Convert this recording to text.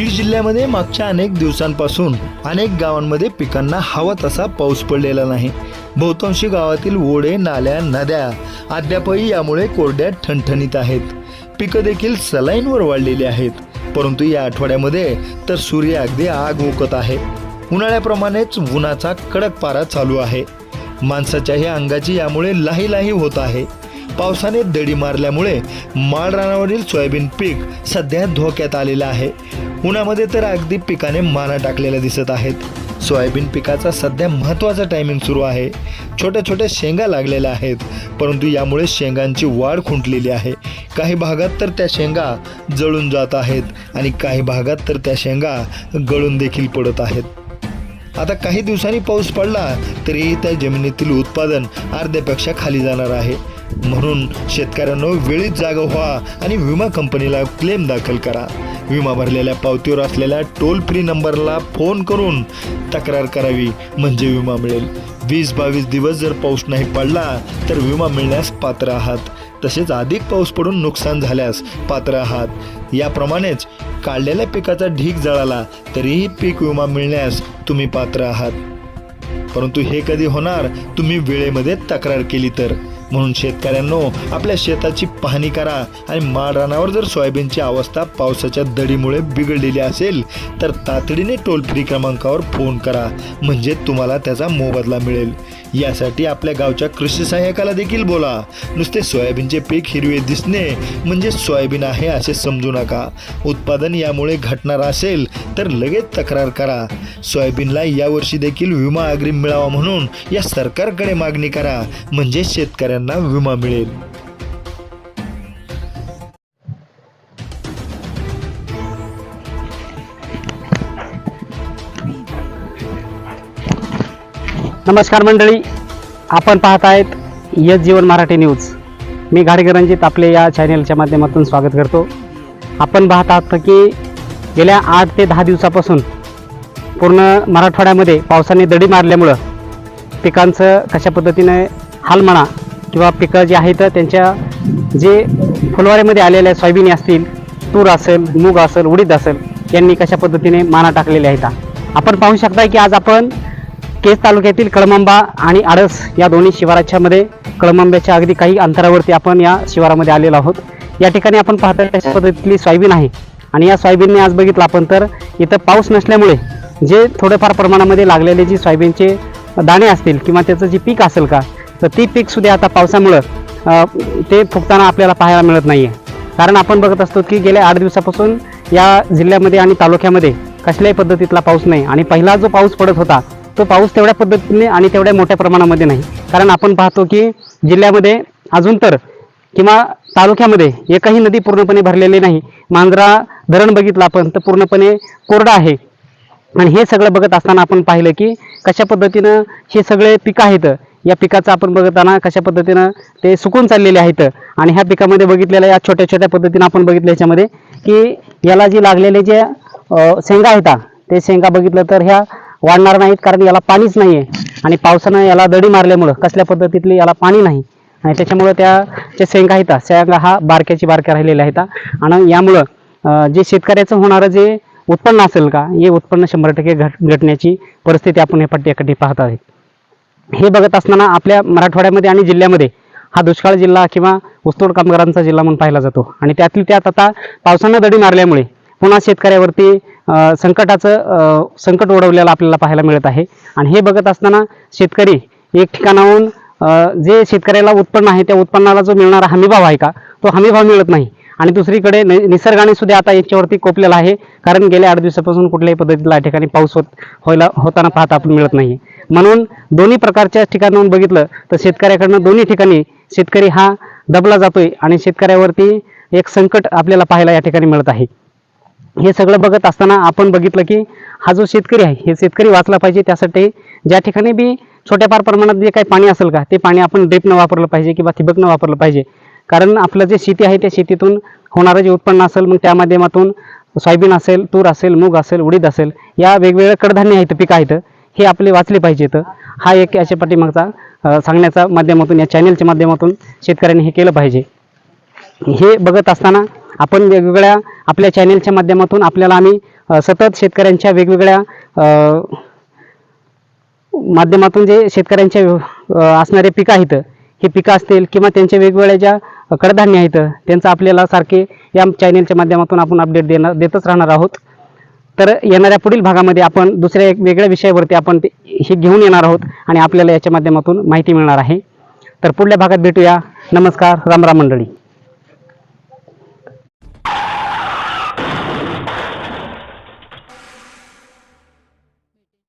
बीड जिल्ह्यामध्ये मागच्या अनेक दिवसांपासून अनेक गावांमध्ये पिकांना हवा तसा पाऊस पडलेला नाही. बहुतांशी गावातील ओढे नाल्या नद्या अद्यापही यामुळे कोरड्या ठणठणीत आहेत. पिकं देखील सलाईनवर वाढलेली आहेत. परंतु या आठवड्यामध्ये तर सूर्य अगदी आग ओकत आहे. उन्हाळ्याप्रमाणेच उन्हाचा कडक पारा चालू आहे. माणसाच्याही अंगाची यामुळे लाही लाही होत आहे. पावसाने दडी मारल्यामुळे माळरानावरील सोयाबीन पीक सध्या धोक्यात आलेलं आहे. उन्हामध्ये तर अगदी पिकाने माना टाकलेल्या दिसत आहेत. सोयाबीन पिकाचा सध्या महत्त्वाचा टायमिंग सुरू आहे. छोट्या छोट्या शेंगा लागलेल्या आहेत. परंतु यामुळे शेंगांची वाढ खुंटलेली आहे. काही भागात तर त्या शेंगा जळून जात आहेत आणि काही भागात तर त्या शेंगा गळून देखील पडत आहेत. आता काही दिवसांनी पाऊस पडला तरीही त्या जमिनीतील उत्पादन अर्ध्यापेक्षा खाली जाणार आहे. म्हणून शेतकऱ्यांनो वेळीच जागा व्हा आणि विमा कंपनीला क्लेम दाखल करा. विमा भरलेल्या पावतीवर असलेल्या टोल फ्री नंबरला फोन करून तक्रार करावी म्हणजे विमा मिळेल. वीस बावीस दिवस जर पाऊस नाही पडला तर विमा मिळण्यास पात्र आहात. तसेच अधिक पाऊस पडून नुकसान झाल्यास पात्र आहात. याप्रमाणेच काढलेल्या पिकाचा ढीक जळाला तरीही पीक विमा मिळण्यास तुम्ही पात्र आहात. परंतु हे कधी होणार? तुम्ही वेळेमध्ये तक्रार केली तर. म्हणून शेतकऱ्यांनो आपल्या शेताची पाहणी करा आणि माळरानावर जर सोयाबीनची अवस्था पावसाच्या दडीमुळे बिघडलेली असेल तर तातडीने टोल फ्री क्रमांकावर फोन करा. म्हणजे तुम्हाला त्याचा मोबदला मिळेल. यासाठी आपल्या गावच्या कृषी सहाय्यकाला देखील बोला. नुसते सोयाबीनचे पीक हिरवे दिसणे म्हणजे सोयाबीन आहे असे समजू नका. उत्पादन यामुळे घटणार असेल तर लगेच तक्रार करा. सोयाबीनला यावर्षी देखील विमा अग्रिम मिळावा म्हणून या सरकारकडे मागणी करा. म्हणजे शेतकऱ्यांना विमा मिळेल. नमस्कार मंडळी आपण पाहत आहेत यस जीवन मराठी न्यूज. मी घाडगे रंजित आपले या चॅनेलच्या माध्यमातून स्वागत करतो. आपण पाहत आहात की गेल्या आठ ते दहा दिवसापासून पूर्ण मराठवाड्यामध्ये पावसाने दडी मारल्यामुळं पिकांचं कशा पद्धतीने हाल म्हणा किंवा पिकं जी आहेत त्यांच्या जे फुलवारीमध्ये आलेल्या सोयाबीन असतील तूर असेल मूग असेल उडीद असेल यांनी कशा पद्धतीने माना टाकलेले आहेत? आपण पाहू शकता की आज आपण केस तालुक्यातील कळमंबा आणि आडस या दोन्ही शिवाराच्या मध्ये कळमंब्याच्या अगदी काही अंतरावरती आपण या शिवारामध्ये आलेलो आहोत. या ठिकाणी आपण पाहता कशा पद्धतीतली सोयाबीन आहे. आणि या सोयाबीनने आज बघितलं आपण तर इथं पाऊस नसल्यामुळे जे थोडेफार प्रमाणामध्ये लागलेले जी सोयाबीनचे दाणे असतील किंवा त्याचं जे पीक असेल का तर ती पीक सुद्धा आता पावसामुळं ते फुगताना आपल्याला पाहायला मिळत नाही आहे कारण आपण बघत असतो की गेल्या आठ दिवसापासून या जिल्ह्यामध्ये आणि तालुक्यामध्ये कसल्याही पद्धतीतला पाऊस नाही. आणि पहिला जो पाऊस पडत होता तो पाऊस तेवढ्या पद्धतीने आणि तेवढ्या मोठ्या प्रमाणामध्ये नाही. कारण आपण पाहतो की जिल्ह्यामध्ये अजून तर किंवा तालुक्यामध्ये एकही नदी पूर्णपणे भरलेली नाही. मांजरा धरण बघितलं आपण तर पूर्णपणे कोरडा आहे. आणि हे सगळं बघत असताना आपण पाहिलं की कशा पद्धतीनं हे सगळे पिकं आहेत या पिकाचं आपण बघताना कशा पद्धतीनं ते सुकून चाललेले आहेत. आणि ह्या पिकामध्ये बघितलेल्या या छोट्या छोट्या पद्धतीनं आपण बघितलं याच्यामध्ये की याला जी लागलेले जे शेंगा आहेत ते शेंगा बघितलं तर ह्या वाढणार नाहीत कारण याला पाणीच नाही आहे आणि पावसानं याला दडी मारल्यामुळं कसल्या पद्धतीतली याला पाणी नाही. आणि त्याच्यामुळं त्या जे शेंगा आहेत शेंगा हा बारक्याची बारक्या राहिलेल्या आहेत. आणि यामुळं जे शेतकऱ्याचं होणारं जे उत्पन्न असेल का? हे उत्पन्न शंभर टक्के घट घटण्याची परिस्थिती आपण एपाटी याकडे पाहत आहे. हे बघत असताना आपल्या मराठवाड्यामध्ये आणि जिल्ह्यामध्ये हा दुष्काळ जिल्हा किंवा ऊसतोड कामगारांचा जिल्हा म्हणून पाहिला जातो. आणि त्यातील त्यात आता पावसानं दडी मारल्यामुळे पुन्हा शेतकऱ्यावरती संकटाचं संकट ओढवलेलं आपल्याला पाहायला मिळत आहे. आणि हे बघत असताना शेतकरी एक ठिकाणाहून जे शेतकऱ्याला उत्पन्न आहे त्या उत्पन्नाला जो मिळणारा हमीभाव आहे का तो हमीभाव मिळत नाही. आणि दुसरीकडे निसर्गाने सुद्धा आता याच्यावरती कोपलेला आहे. कारण गेल्या आठ दिवसापासून कुठल्याही पद्धतीला या ठिकाणी पाऊस होत व्हायला होताना पाहता आपण मिळत नाही. म्हणून दोन्ही प्रकारच्या ठिकाणाहून बघितलं तर शेतकऱ्याकडनं दोन्ही ठिकाणी शेतकरी हा दबला जातोय आणि शेतकऱ्यावरती एक संकट आपल्याला पाहायला या ठिकाणी मिळत आहे. हे सगळं बघत असताना आपण बघितलं की हा जो शेतकरी आहे हे शेतकरी वाचला पाहिजे. त्यासाठी ज्या ठिकाणी बी छोट्याफार प्रमाणात जे काही पाणी असेल का ते पाणी आपण ड्रिपनं वापरलं पाहिजे किंवा ठिबकनं वापरलं पाहिजे. कारण आपलं जे शेती आहे त्या शेतीतून होणारं जे उत्पन्न असेल मग त्या माध्यमातून सोयाबीन असेल तूर असेल मूग असेल उडीद असेल या वेगवेगळ्या कडधान्य आहेत पिकं आहेत हे आपले वाचले पाहिजेत. हा एक याच्या पाठीमागचा सांगण्याचा माध्यमातून या चॅनेलच्या माध्यमातून शेतकऱ्यांनी हे केलं पाहिजे. हे बघत असताना आपण वेगवेगळ्या आपल्या चॅनेलच्या माध्यमातून आपल्याला आम्ही सतत शेतकऱ्यांच्या वेगवेगळ्या माध्यमातून जे शेतकऱ्यांच्या असणारे पिकं आहेत हे पिकं असतील किंवा त्यांच्या वेगवेगळ्या ज्या कडधान्य आहेत त्यांचं आपल्याला सारखे या चॅनेलच्या माध्यमातून आपण अपडेट देणार देतच राहणार आहोत. तर येणाऱ्या पुढील भागामध्ये आपण दुसऱ्या एक वेगळ्या विषयावरती आपण ते हे घेऊन येणार आहोत आणि आपल्याला याच्या माध्यमातून माहिती मिळणार आहे. तर पुढल्या भागात भेटूया. नमस्कार रामराम मंडळी.